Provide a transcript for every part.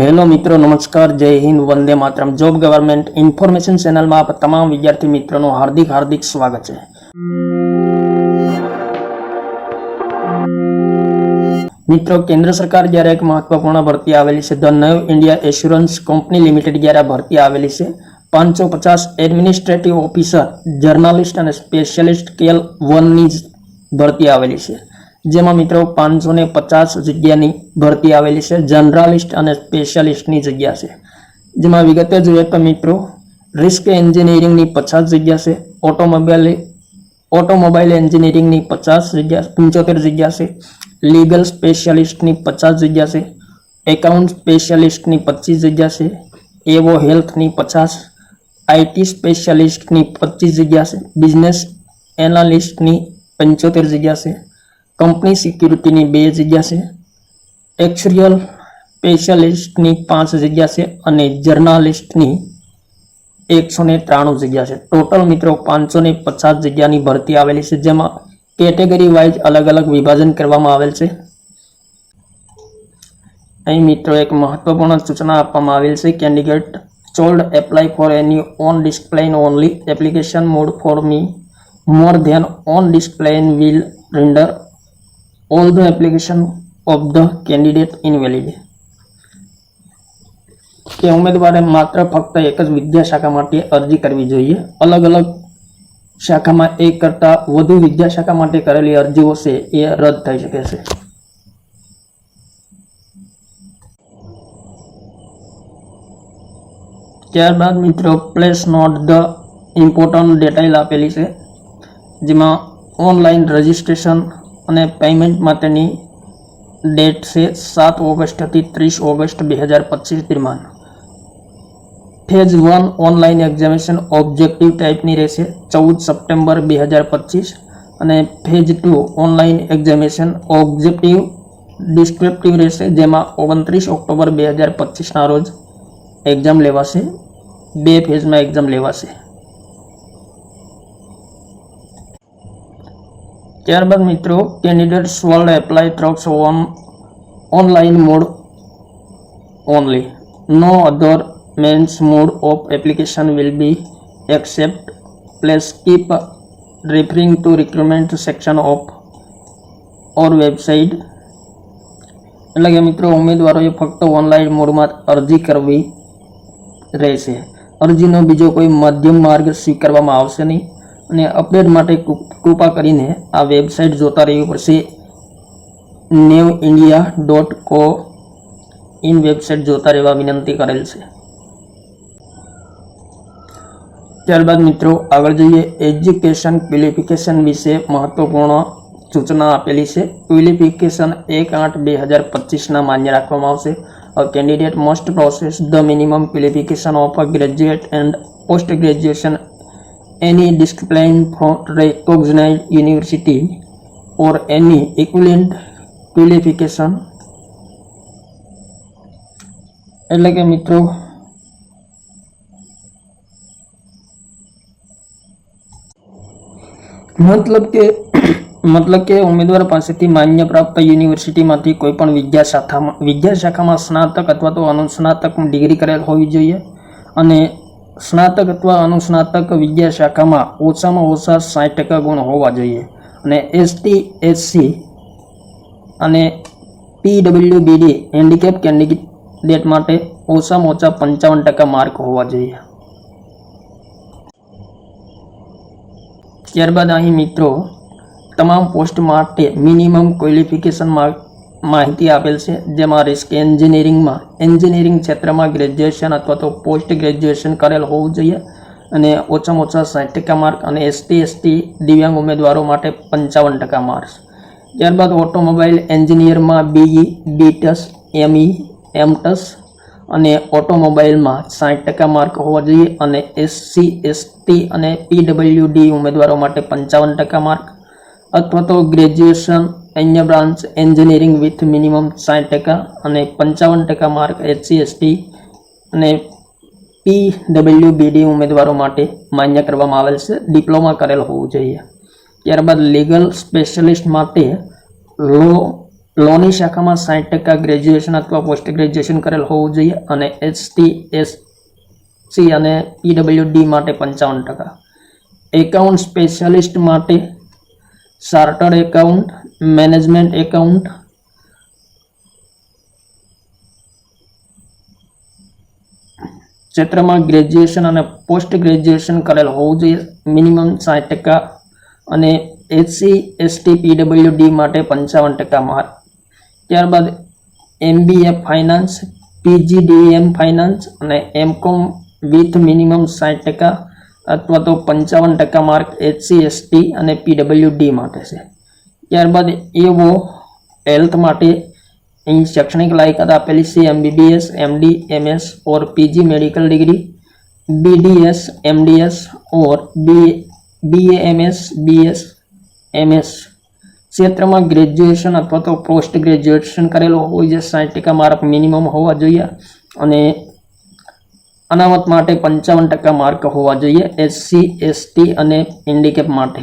Hello મિત્રો, નમસ્કાર, જય હિન્દ, વંદે માતરમ. જોબ ગવર્મેન્ટ ઇન્ફોર્મેશન ચેનલમાં આપ તમામ વિદ્યાર્થી મિત્રોનું હાર્દિક હાર્દિક સ્વાગત છે. મિત્રો, કેન્દ્ર સરકાર જ્યારે એક મહત્વપૂર્ણ ભરતી આવેલી છે, ધ નવ ઇન્ડિયા એશ્યોરન્સ કંપની લિમિટેડ દ્વારા ભરતી આવેલી છે, પાંચસો પચાસ એડમિનિસ્ટ્રેટિવ ઓફિસર, જર્નાલિસ્ટ અને સ્પેશિયલિસ્ટ કેલ વનની ભરતી આવેલી છે. જેમાં મિત્રો પાંચસો ને પચાસ જગ્યાની ભરતી આવેલી છે. જનરાલિસ્ટ અને સ્પેશિયાલિસ્ટની જગ્યા છે. જેમાં વિગતે જોઈએ તો મિત્રો રિસ્ક એન્જિનિયરિંગની પચાસ જગ્યા છે. ઓટોમોબાઈલ ઓટોમોબાઈલ એન્જિનિયરિંગની પચાસ જગ્યા, પંચોતેર જગ્યા છે. લીગલ સ્પેશિયાલિસ્ટની પચાસ જગ્યા છે. એકાઉન્ટ સ્પેશિયાલિસ્ટની પચીસ જગ્યા છે. એવો હેલ્થની પચાસ, આઈટી સ્પેશિયાલિસ્ટની પચીસ જગ્યા છે. બિઝનેસ એનાલિસ્ટની પંચોતેર જગ્યા છે. કંપની સિક્યુરિટીની બે જગ્યા છે. એક્સરિયલ સ્પેશિયાલિસ્ટની પાંચ જગ્યા છે અને જર્નાલિસ્ટની એકસો ને ત્રાણું જગ્યા છે. ટોટલ મિત્રો પાંચસો ને પચાસ જગ્યાની ભરતી આવેલી છે, જેમાં કેટેગરી વાઇઝ અલગ અલગ વિભાજન કરવામાં આવેલ છે. અહીં મિત્રો એક મહત્વપૂર્ણ સૂચના આપવામાં આવેલ છે, candidate should apply for any one discipline only application mode for me. More than one discipline will render all the application of the candidate invalid. કે ઉમેદવારે માત્ર ફક્ત એક જ વિદ્યા શાખા માટે અરજી કરવી જોઈએ. અલગ અલગ શાખામાં એક કરતાં વધુ વિદ્યા શાખા માટે કરેલી અરજીઓ છે એ રદ થઈ શકે છે. ત્યારબાદ મિત્રો please note the important detail આપેલી છે, જેમાં ઓનલાઈન રજિસ્ટ્રેશન અને પેમેન્ટ માટેની ડેટ છે સાત ઓગસ્ટથી ત્રીસ ઓગસ્ટ બે હજાર પચીસ દરમિયાન. Phase one online examination objective ટાઈપની રહેશે ચૌદ સપ્ટેમ્બર બે હજાર પચીસ અને phase two online examination objective descriptive રહેશે જેમાં ઓગણત્રીસ ઓક્ટોબર બે હજાર પચીસના રોજ એક્ઝામ લેવાશે. બે ફેઝમાં એક્ઝામ લેવાશે. ત્યારબાદ મિત્રો candidates would apply through on online mode only no other means mode of application will be accept please keep referring to recruitment section of or website. એટલે કે મિત્રો, ઉમેદવારોએ ફક્ત ઓનલાઈન મોડમાં અરજી કરવી રહેશે. અરજીનો બીજો કોઈ મધ્યમ માર્ગ સ્વીકારવામાં આવશે નહીં. અને અપડેટ માટે કૃપા કરીને આ વેબસાઇટ જોતા રહેવી પડશે. New India dot co in website જોતા રહેવા વિનંતી કરેલ છે. ત્યારબાદ મિત્રો, આગળ જોઈએ. એજ્યુકેશન ક્વોલિફિકેશન વિશે મહત્વપૂર્ણ સૂચના આપેલી છે. ક્વોલિફિકેશન એક આઠ બે હજાર પચીસના માન્ય રાખવામાં આવશે. Candidate must possess the minimum qualification of graduate and post graduation any discipline recognized university or any equivalent qualification? એટલે કે મિત્રો, મતલબ કે મતલબ કે ઉમેદવાર પાસેથી માન્ય પ્રાપ્ત યુનિવર્સિટીમાંથી કોઈ પણ વિદ્યાશાખામાં વિદ્યાશાખામાં સ્નાતક અથવા તો અનુસ્નાતક ડિગ્રી કરેલ હોવી જોઈએ. અને સ્નાતક અથવા અનુસ્નાતક વિદ્યા શાખામાં ઓછામાં ઓછા સાઠ ટકા ગુણ હોવા જોઈએ. અને એસટી એસસી અને પીડબ્લ્યુબીડી હેન્ડીકેપ કેન્ડિડેટ માટે ઓછામાં ઓછા પંચાવન ટકા માર્ક હોવા જોઈએ. ત્યારબાદ અહીં મિત્રો તમામ પોસ્ટ માટે મિનિમમ ક્વોલિફિકેશન માહિતી આપેલ છે, જેમાં રિસ્ક એન્જિનિયરિંગમાં એન્જિનિયરિંગ ક્ષેત્રમાં ગ્રેજ્યુએશન અથવા તો પોસ્ટ ગ્રેજ્યુએશન કરેલ હોવું જોઈએ અને ઓછામાં ઓછા સાઠ ટકા માર્ક અને એસટી એસટી દિવ્યાંગ ઉમેદવારો માટે પંચાવન ટકા માર્ક્સ ત્યારબાદ automobile એન્જિનિયરમાં BE B Tech ME M Tech અને ઓટોમોબાઈલમાં સાઠ ટકા માર્ક હોવા જોઈએ અને એસસી એસટી અને પીડબ્લ્યુડી ઉમેદવારો માટે પંચાવન ટકા માર્ક અથવા તો ગ્રેજ્યુએશન અન્ય બ્રાન્ચ એન્જિનિયરિંગ વિથ મિનિમમ સાઠ ટકા અને પંચાવન ટકા માર્ક એચસી એસટી અને પી ડબલ્યુ બીડી ઉમેદવારો માટે માન્ય કરવામાં આવેલ છે. ડિપ્લોમા કરેલ હોવું જોઈએ. ત્યારબાદ લીગલ સ્પેશિયલિસ્ટ માટે લો, લોની શાખામાં સાઠ ટકા ગ્રેજ્યુએશન અથવા પોસ્ટ ગ્રેજ્યુએશન કરેલ હોવું જોઈએ અને એસટી એસ સી અને પીડબ્લ્યુડી માટે પંચાવન ટકા. એકાઉન્ટ સ્પેશિયાલિસ્ટ માટે ચાર્ટર્ડ એકાઉન્ટ મેનેજમેન્ટ એકાઉન્ટ ક્ષેત્રમાં ગ્રેજ્યુએશન અને પોસ્ટ ગ્રેજ્યુએશન કરેલ હોવું જોઈએ. મિનિમમ સાઠ ટકા અને એસસી એસટી પીડબ્લ્યુડી માટે પંચાવન ટકા માર્ક ત્યારબાદ એમબીએ ફાઇનાન્સ પીજીડીએમ ફાઇનાન્સ અને એમકોમ વિથ મિનિમમ સાઠ ટકા. અથવા તો પંચાવન ટકા માર્ક એચસી એસટી અને પીડબ્લ્યુડી માટે છે. ત્યારબાદ એવો હેલ્થ માટે અહીં શૈક્ષણિક લાયકાત આપેલી છે MBBS MD MS or PG medical degree BDS MDS or B BAMS BS MS ક્ષેત્રમાં ગ્રેજ્યુએશન અથવા તો પોસ્ટ ગ્રેજ્યુએશન કરેલો હોય જે સાઠ ટકા માર્ક મિનિમમ હોવા જોઈએ અને અનામત માટે પંચાવન ટકા માર્ક હોવા જોઈએ એસસી એસટી અને હેન્ડીકેપ માટે.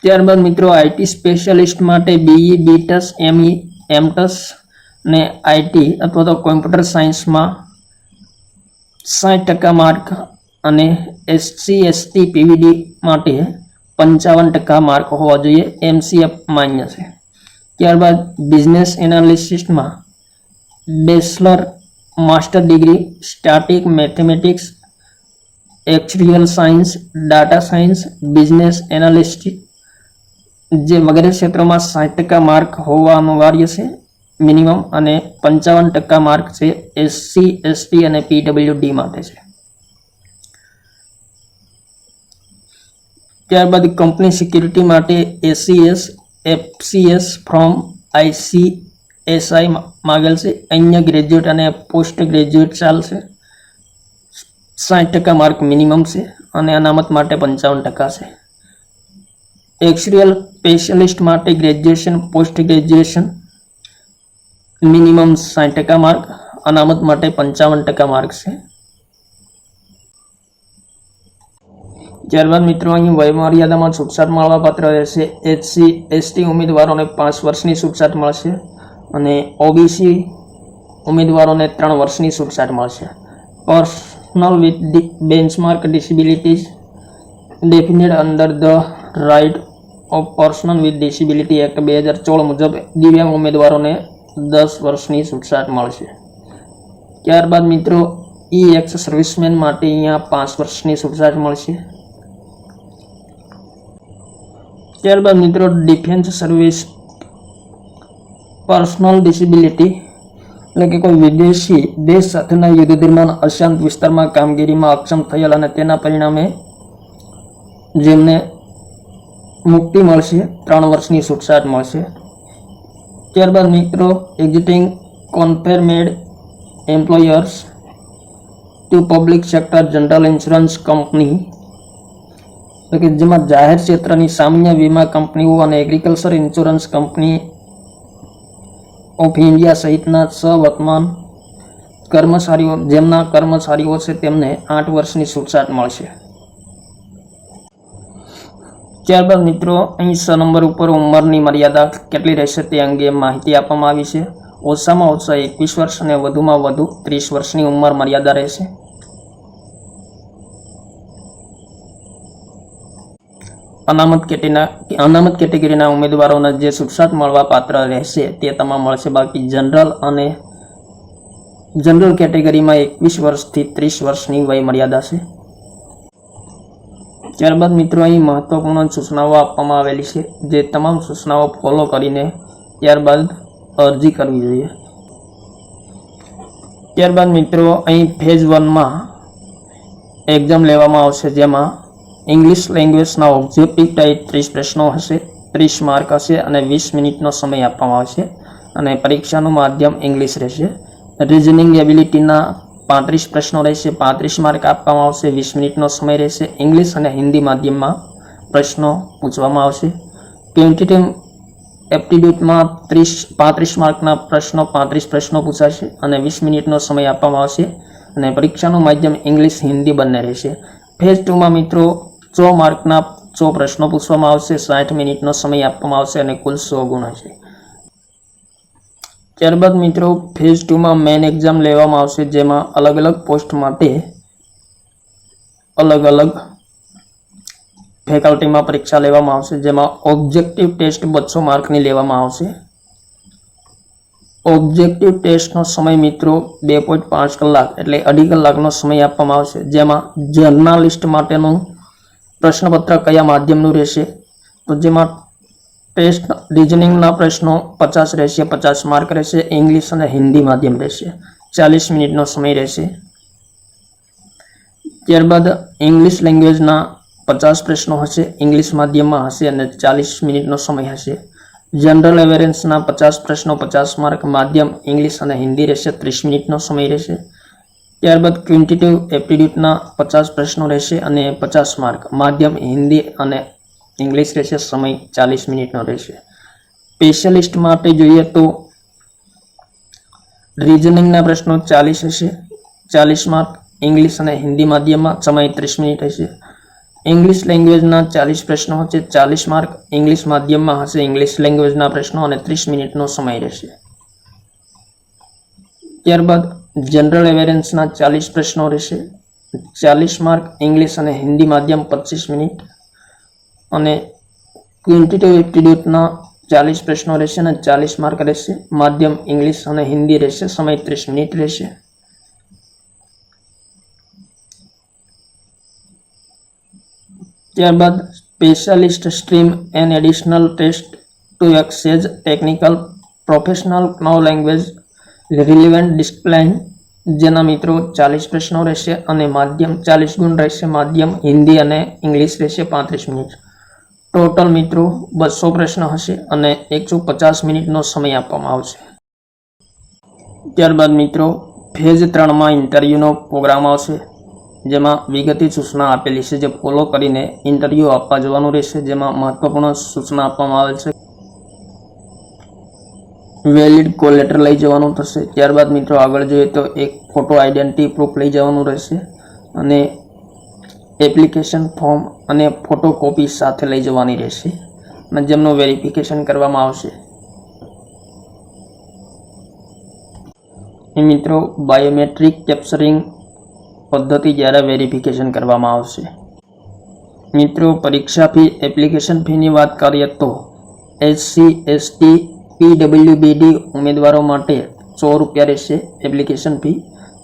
ત્યારબાદ મિત્રો આઈટી સ્પેશિયાલિસ્ટ માટે બીઈ બીટસ એમઈ એમટસ ને આઈટી અથવા તો કોમ્પ્યુટર સાયન્સમાં સાઠ ટકા માર્ક અને એસસી એસટી પીવીડી માટે પંચાવન ટકા માર્ક હોવા જોઈએ એમસીએફ માન્ય છે. ત્યારબાદ business એનાલિસિસ્ટમાં bachelor master degree, static mathematics actuarial science, data science, business analyst જે વગેરે ક્ષેત્રોમાં સાઠ ટકા માર્ક હોવા અનિવાર્ય છે, મિનિમમ, અને પંચાવન ટકા માર્ક છે એસસી, એસટી અને પીડબ્લ્યુડી માટે છે. ત્યારબાદ કંપની સિક્યુરિટી માટે એસીએસ એફસીએસ ફ્રોમ આઈસીએસઆઈ માગેલ છે. અન્ય ગ્રેજ્યુએટ અને પોસ્ટ ગ્રેજ્યુએટ ચાલશે સાઠ ટકા માર્ક મિનિમમ છે અને અનામત માટે પંચાવન ટકા છે. એક્સરિયલ સ્પેશિયલિસ્ટ માટે ગ્રેજ્યુએશન પોસ્ટ ગ્રેજ્યુએશન મિનિમમ સાઠ ટકા માર્ક અનામત માટે પંચાવન ટકા માર્ક છે. ત્યારબાદ મિત્રો, અહીં વયમર્યાદામાં છૂટછાટ મળવાપાત્ર રહેશે. એચસી એસટી ઉમેદવારોને પાંચ વર્ષની છૂટછાટ મળશે. અને ઓબીસી ઉમેદવારોને ત્રણ વર્ષની છૂટછાટ મળશે. Personal with benchmark disabilities defined under the right of personal with disability act બે હજાર સોળ મુજબ દિવ્યાંગ ઉમેદવારોને દસ વર્ષની છૂટછાટ મળશે. ત્યારબાદ મિત્રો ઈ એક્સ સર્વિસમેન માટે અહીંયા પાંચ વર્ષની છૂટછાટ મળશે. ત્યારબાદ મિત્રો ડિફેન્સ સર્વિસ પર્સનલ ડિસેબિલિટી એટલે કે કોઈ વિદેશી દેશ સાથેના યુદ્ધ દરમિયાન અશાંત વિસ્તારમાં કામગીરીમાં અક્ષમ થયેલ અને તેના પરિણામે જેમને મુક્તિ મળશે, ત્રણ વર્ષની છૂટછાટ મળશે. ત્યારબાદ મિત્રો existing confirmed employers to public sector general insurance company એટલે કે જેમાં જાહેર ક્ષેત્રની સામાન્ય વીમા કંપનીઓ અને agriculture insurance company of India સહિતના સવર્તમાન કર્મચારીઓ, જેમના કર્મચારીઓ છે તેમને આઠ વર્ષની છૂટછાટ મળશે. ત્યારબાદ મિત્રો, અહીં સ નંબર ઉપર ઉંમરની મર્યાદા કેટલી રહેશે તે અંગે માહિતી આપવામાં આવી છે. ઓછામાં ઓછા એકવીસ વર્ષ અને વધુમાં વધુ ત્રીસ વર્ષની ઉંમર મર્યાદા રહેશે. અનામત કેટેના અનામત કેટેગરીના ઉમેદવારોને જે છૂટછાટ મળવા પાત્ર રહેશે તે તમામ મળશે. બાકી જનરલ અને જનરલ કેટેગરીમાં એકવીસ વર્ષથી ત્રીસ વર્ષની વય મર્યાદા છે. ત્યારબાદ મિત્રો, અહીં મહત્વપૂર્ણ સૂચનાઓ આપવામાં આવેલી છે, જે તમામ સૂચનાઓ ફોલો કરીને ત્યારબાદ અરજી કરવી જોઈએ. ત્યારબાદ મિત્રો, અહીં ફેઝ વનમાં એક્ઝામ લેવામાં આવશે, જેમાં ઇંગ્લિશ લેંગ્વેજના ઓબ્જેક્ટિવ ટાઈપ ત્રીસ પ્રશ્નો હશે, ત્રીસ માર્ક હશે અને વીસ મિનિટનો સમય આપવામાં આવશે અને પરીક્ષાનું માધ્યમ ઇંગ્લિશ રહેશે. રિઝનિંગ એબિલિટીના પાંત્રીસ પ્રશ્નો રહેશે, પાંત્રીસ માર્ક આપવામાં આવશે, વીસ મિનિટનો સમય રહેશે. ઇંગ્લિશ અને હિન્દી માધ્યમમાં પ્રશ્નો પૂછવામાં આવશે. ક્વોન્ટિટેટિવ એપ્ટિટ્યૂડમાં ત્રીસ, પાંત્રીસ માર્કના પ્રશ્નો, પાંત્રીસ પ્રશ્નો પૂછાશે અને વીસ મિનિટનો સમય આપવામાં આવશે અને પરીક્ષાનું માધ્યમ ઇંગ્લિશ હિન્દી બંને રહેશે. ફેઝ ટુમાં મિત્રો સો માર્કના સો પ્રશ્નો પૂછવામાં આવશે, સાઠ મિનિટનો સમય આપવામાં આવશે અને કુલ સો ગુણ હશે. ત્યારબાદ મિત્રો ફેઝ ટુમાં મેન એક્ઝામ લેવામાં આવશે, જેમાં અલગ અલગ પોસ્ટ માટે અલગ અલગ ફેકલ્ટીમાં પરીક્ષા લેવામાં આવશે, જેમાં ઓબ્જેક્ટિવ ટેસ્ટ બસો માર્કની લેવામાં આવશે. ઓબ્જેક્ટિવ ટેસ્ટનો સમય મિત્રો બે પોઈન્ટ પાંચ કલાક, એટલે અઢી કલાકનો સમય આપવામાં આવશે, જેમાં જર્નાલિસ્ટ માટેનું પ્રશ્નપત્ર કયા માધ્યમનું રહેશે? તો જેમાં ટેસ્ટ રિઝનિંગના પ્રશ્નો પચાસ રહેશે, પચાસ માર્ક રહેશે, ઇંગ્લિશ અને હિન્દી માધ્યમ રહેશે. ચાલીસ મિનિટનો સમય રહેશે. ત્યારબાદ ઇંગ્લિશ લેંગ્વેજના પચાસ પ્રશ્નો હશે, ઇંગ્લિશ માધ્યમમાં હશે અને ચાલીસ મિનિટનો સમય હશે. જનરલ અવેરન્સના પચાસ પ્રશ્નો, પચાસ માર્ક, માધ્યમ, ઇંગ્લિશ અને હિન્દી રહેશે, ત્રીસ મિનિટનો સમય રહેશે. ત્યારબાદ ક્વિન્ટિટિવ એપ્ટિટ્યૂડના પચાસ પ્રશ્નો રહેશે અને પચાસ માર્ક માધ્યમ હિન્દી અને ઇંગ્લિશ રહેશે, સમય ચાલીસ મિનિટનો રહેશે. સ્પેશિયલિસ્ટ માટે જોઈએ તો રિઝનિંગના પ્રશ્નો ચાલીસ હશે. ચાલીસ માર્ક ઇંગ્લિશ અને હિન્દી માધ્યમમાં સમય ત્રીસ મિનિટ હશે ઇંગ્લિશ લેંગ્વેજના ચાલીસ પ્રશ્નો હશે. ચાલીસ માર્ક ઇંગ્લિશ માધ્યમમાં હશે. ઇંગ્લિશ લેંગ્વેજના પ્રશ્નો અને ત્રીસ મિનિટનો સમય રહેશે. ત્યારબાદ જનરલ અવેરન્સના ચાલીસ પ્રશ્નો રહેશે. ચાલીસ માર્ક ઇંગ્લિશ અને હિન્દી માધ્યમ પચીસ મિનિટ. અને ક્વિન્ટિટિવ એપ્ટિટ્યૂટના ચાલીસ પ્રશ્નો રહેશે અને ચાલીસ માર્ક રહેશે. માધ્યમ ઇંગ્લિશ અને હિન્દી રહેશે. સમય ત્રીસ મિનિટ રહેશે. ત્યારબાદ specialist stream and additional test to assess technical professional knowledge relevant discipline જેના મિત્રો ચાલીસ પ્રશ્નો રહેશે અને માધ્યમ ચાલીસ ગુણ રહેશે. માધ્યમ હિન્દી અને ઇંગ્લિશ રહેશે પાંત્રીસ મિનિટ. ટોટલ મિત્રો બસો પ્રશ્ન હશે અને એકસો પચાસ મિનિટનો સમય આપવામાં આવશે. ત્યારબાદ મિત્રો ફેઝ ત્રણમાં ઇન્ટરવ્યૂનો પ્રોગ્રામ આવશે. જેમાં વિગતી સૂચના આપેલી છે. જે ફોલો કરીને ઇન્ટરવ્યૂ આપવા જવાનું રહેશે. જેમાં મહત્વપૂર્ણ સૂચના આપવામાં આવેલ છે. વેલિડ કોલ લેટર લઈ જવાનું થશે. ત્યારબાદ મિત્રો આગળ જોઈએ તો એક ફોટો આઈડેન્ટિટી પ્રૂફ લઈ જવાનું રહેશે અને એપ્લિકેશન ફોર્મ અને ફોટોકોપી સાથે લઈ જવાની રહેશે અને જેમનું વેરિફિકેશન કરવામાં આવશે. એ મિત્રો બાયોમેટ્રિક કેપ્ચરિંગ પદ્ધતિ દ્વારા વેરિફિકેશન કરવામાં આવશે. મિત્રો પરીક્ષા ફી, એપ્લિકેશન ફીની વાત કરીએ તો એસસી એસટી પીડબ્લ્યુબીડી ઉમેદવારો માટે સો રૂપિયા રહેશે એપ્લિકેશન ફી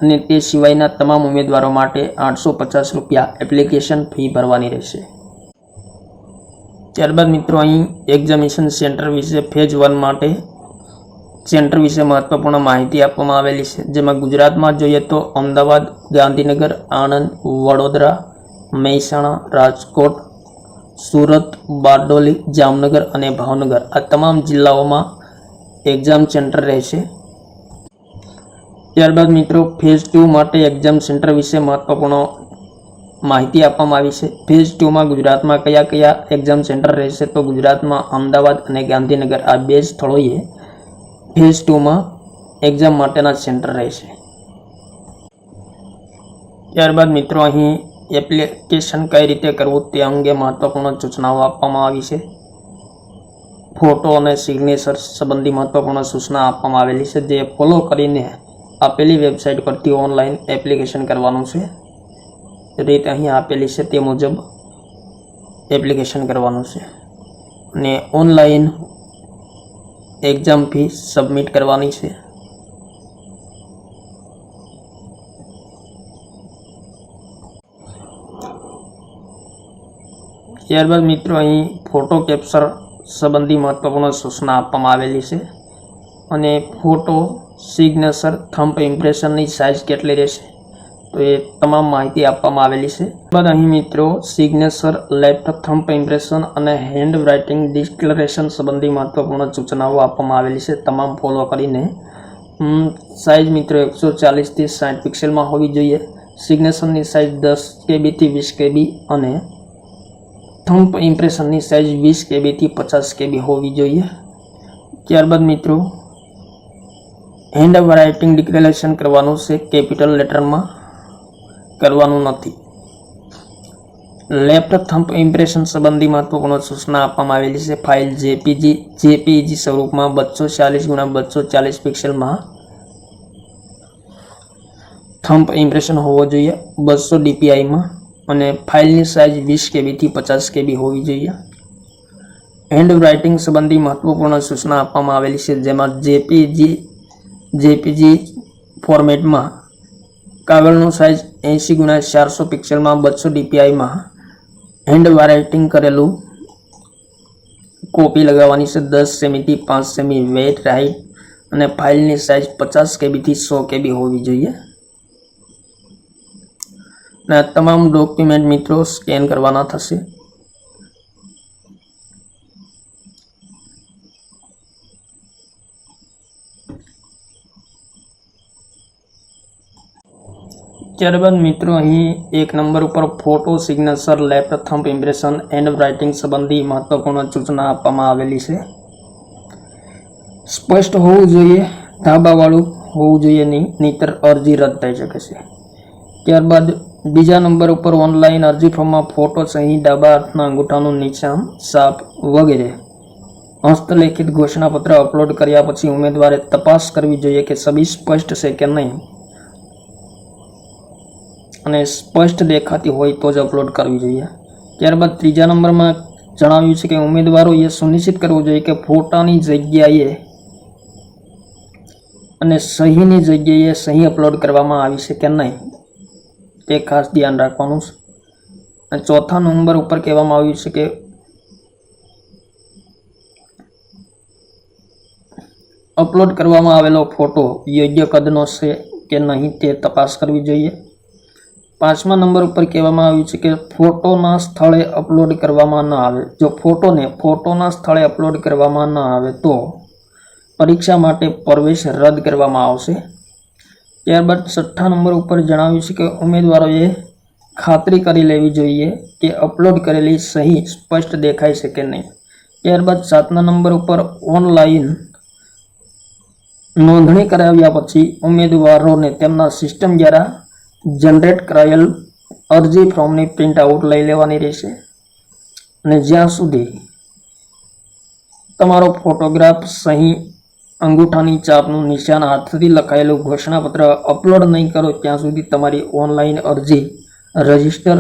અને તે સિવાયના તમામ ઉમેદવારો માટે આઠસો પચાસ રૂપિયા એપ્લિકેશન ફી ભરવાની રહેશે. ત્યારબાદ મિત્રો અહીં એક્ઝામિનેશન સેન્ટર વિશે ફેજ વન માટે સેન્ટર વિશે મહત્વપૂર્ણ માહિતી આપવામાં આવેલી છે. જેમાં ગુજરાતમાં જોઈએ તો અમદાવાદ, ગાંધીનગર, આણંદ, વડોદરા, મહેસાણા, રાજકોટ, સુરત, બારડોલી, જામનગર અને ભાવનગર આ તમામ જિલ્લાઓમાં એક્ઝામ સેન્ટર રહેશે. ત્યારબાદ મિત્રો ફેઝ ટુ માટે એક્ઝામ સેન્ટર વિશે મહત્વપૂર્ણ માહિતી આપવામાં આવી છે. ફેઝ ટુમાં ગુજરાતમાં કયા કયા એક્ઝામ સેન્ટર રહેશે તો ગુજરાતમાં અમદાવાદ અને ગાંધીનગર આ બે સ્થળોએ ફેઝ ટુમાં એક્ઝામ માટેના સેન્ટર રહેશે. ત્યારબાદ મિત્રો, અહીં એપ્લિકેશન કઈ રીતે કરવું તે અંગે મહત્વપૂર્ણ સૂચનાઓ આપવામાં આવી છે. ફોટો અને સિગ્નેચર સંબંધી મહત્વપૂર્ણ સૂચના આપવામાં આવેલી છે. જે ફોલો કરીને આપેલી વેબસાઇટ પરથી ઓનલાઈન એપ્લિકેશન કરવાનું છે. રીત અહીં આપેલી છે તે મુજબ એપ્લિકેશન કરવાનું છે. અને ઓનલાઈન એક્ઝામ ફી સબમિટ કરવાની છે. ત્યારબાદ મિત્રો અહીં ફોટો કેપ્ચર સંબંધી મહત્વપૂર્ણ સૂચના આપવામાં આવેલી છે અને ફોટો, સિગ્નેચર થંપ ઇમ્પ્રેશનની સાઇઝ કેટલી રહેશે? તો એ તમામ માહિતી આપવામાં આવેલી છે. બાદ અહીં મિત્રો, સિગ્નેચર લેફ્ટ થંપ ઇમ્પ્રેશન અને હેન્ડ રાઇટિંગ ડિક્લેરેશન સંબંધી મહત્વપૂર્ણ સૂચનાઓ આપવામાં આવેલી છે. તમામ ફોલો કરીને. સાઇઝ મિત્રો એકસો ચાલીસથી સાઠ પિક્સેલમાં હોવી જોઈએ. સિગ્નેચરની સાઇઝ દસ કેબીથી વીસ કેબી અને થંપ ઇમ્પ્રેશનની સાઇઝ વીસ કેબીથી પચાસ કેબી હોવી જોઈએ. ત્યારબાદ મિત્રો હેન્ડ રાઇટિંગ ડિક્લેરેશન કરવાનું છે કેપિટલ લેટરમાં કરવાનું નથી. લેફ્ટ થમ્પ ઇમ્પ્રેશન સંબંધી મહત્વપૂર્ણ સૂચના આપવામાં આવેલી છે ફાઇલ જેપીજી જેપીજી સ્વરૂપમાં બસો ચાલીસ ગુણા બસો ચાલીસ પિક્સેલમાં થમ્પ ઇમ્પ્રેશન હોવો જોઈએ. બસો ડીપીઆઈમાં અને ફાઇલની સાઇઝ વીસ કેબીથી પચાસ કેબી હોવી જોઈએ. હેન્ડ રાઇટિંગ સંબંધી મહત્વપૂર્ણ સૂચના આપવામાં આવેલી છે, જેમાં જેપીજી જેપીજી ફોર્મેટમાં કાગળનું સાઇઝ એંસી ગુણ્યા ચારસો પિક્સેલમાં બસો ડીપીઆઈમાં હેન્ડ રાઇટિંગ કરેલું કોપી લગાવવાની છે, દસ સેમીથી પાંચ સેમી વેટ રાઇટ અને ફાઇલની સાઇઝ પચાસ કેબીથી સો કેબી હોવી જોઈએ. અને તમામ ડોક્યુમેન્ટ મિત્રો સ્કેન કરવાના થશે. ત્યારબાદ મિત્રો અહીં એક નંબર ઉપર photo signature left thumb impression handwriting સંબંધી મહત્વપૂર્ણ સૂચના આપવામાં આવેલી છે. સ્પષ્ટ હોવું જોઈએ, ધાબાવાળું હોવું જોઈએ નહીં, નહીતર અરજી રદ થઈ શકે છે. ત્યારબાદ બીજા નંબર ઉપર ઓનલાઈન અરજી ફોર્મમાં ફોટો સહી, ડાબા હાથના અંગૂઠાનું નિશાન, સાપ વગેરે. હસ્તલેખિત ઘોષણાપત્ર અપલોડ કર્યા પછી ઉમેદવારે તપાસ કરવી જોઈએ કે સભી સ્પષ્ટ છે કે નહીં. અને સ્પષ્ટ દેખાતી હોય તો જ અપલોડ કરવી જોઈએ. ત્યારબાદ ત્રીજા નંબરમાં જણાવ્યું છે કે ઉમેદવારોએ સુનિશ્ચિત કરવું જોઈએ કે ફોટાની જગ્યાએ અને સહીની જગ્યાએ સહી અપલોડ કરવામાં આવી છે કે નહીં. તે ખાસ ધ્યાન રાખવાનું છે. અને ચોથા નંબર ઉપર કહેવામાં આવ્યું છે કે અપલોડ કરવામાં આવેલો ફોટો યોગ્ય કદનો છે કે નહીં તે તપાસ કરવી જોઈએ. પાંચમા નંબર ઉપર કહેવામાં આવ્યું છે કે ફોટોના સ્થળે અપલોડ કરવામાં ન આવે. જો ફોટોને ફોટોના સ્થળે અપલોડ કરવામાં ન આવે તો પરીક્ષા માટે પ્રવેશ રદ કરવામાં આવશે. ત્યારબાદ છઠ્ઠા નંબર ઉપર જણાવ્યું છે કે ઉમેદવારોએ ખાતરી કરી લેવી જોઈએ કે અપલોડ કરેલી સહી સ્પષ્ટ દેખાય છે કે નહીં. ત્યારબાદ સાતમા નંબર ઉપર ઓનલાઈન નોંધણી કરાવ્યા પછી ઉમેદવારોને તેમના સિસ્ટમ દ્વારા જનરેટ કરાયેલ અરજી ફોર્મની પ્રિન્ટ આઉટ લઈ લેવાની રહેશે. અને જ્યાં સુધી તમારો ફોટોગ્રાફ સહી અંગૂઠાની ચાપનું નિશાન હાથથી લખાયેલું ઘોષણાપત્ર અપલોડ નહીં કરો ત્યાં સુધી તમારી ઓનલાઈન અરજી રજિસ્ટર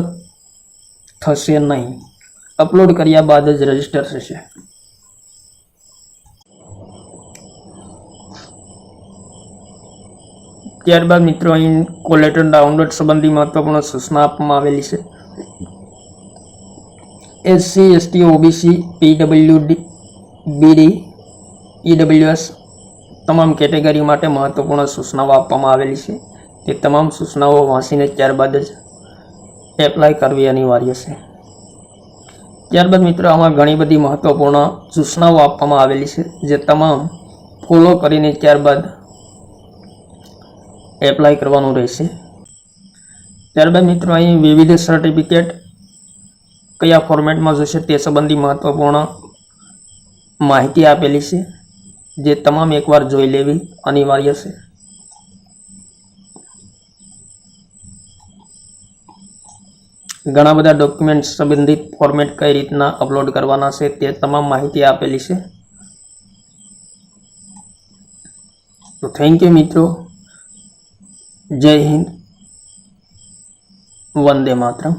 થશે નહીં. અપલોડ કર્યા બાદ જ રજિસ્ટર થશે. ત્યારબાદ મિત્રો, અહીં કોલેટર ડાઉનલોડ સંબંધી મહત્વપૂર્ણ સૂચના આપવામાં આવેલી છે. SC ST OBC PWD BD EWS તમામ કેટેગરી માટે મહત્વપૂર્ણ સૂચનાઓ આપવામાં આવેલી છે. તે તમામ સૂચનાઓ વાંચીને ત્યારબાદ જ એપ્લાય કરવી અનિવાર્ય છે. ત્યારબાદ મિત્રો, આમાં ઘણી બધી મહત્વપૂર્ણ સૂચનાઓ આપવામાં આવેલી છે, જે તમામ ફોલો કરીને ત્યારબાદ એપ્લાય કરવાનું રહેશે. ત્યારબાદ મિત્રો, અહીં વિવિધ સર્ટિફિકેટ કયા ફોર્મેટમાં જોશે તે સંબંધી મહત્વપૂર્ણ માહિતી આપેલી છે. જે તમામ એકવાર જોઈ લેવી અનિવાર્ય છે. ઘણા બધા ડોક્યુમેન્ટ સંબંધિત ફોર્મેટ કઈ રીતના અપલોડ કરવાના છે તે તમામ માહિતી આપેલી છે. તો થેન્ક યુ મિત્રો. જય હિન્દ. વંદે માતરમ.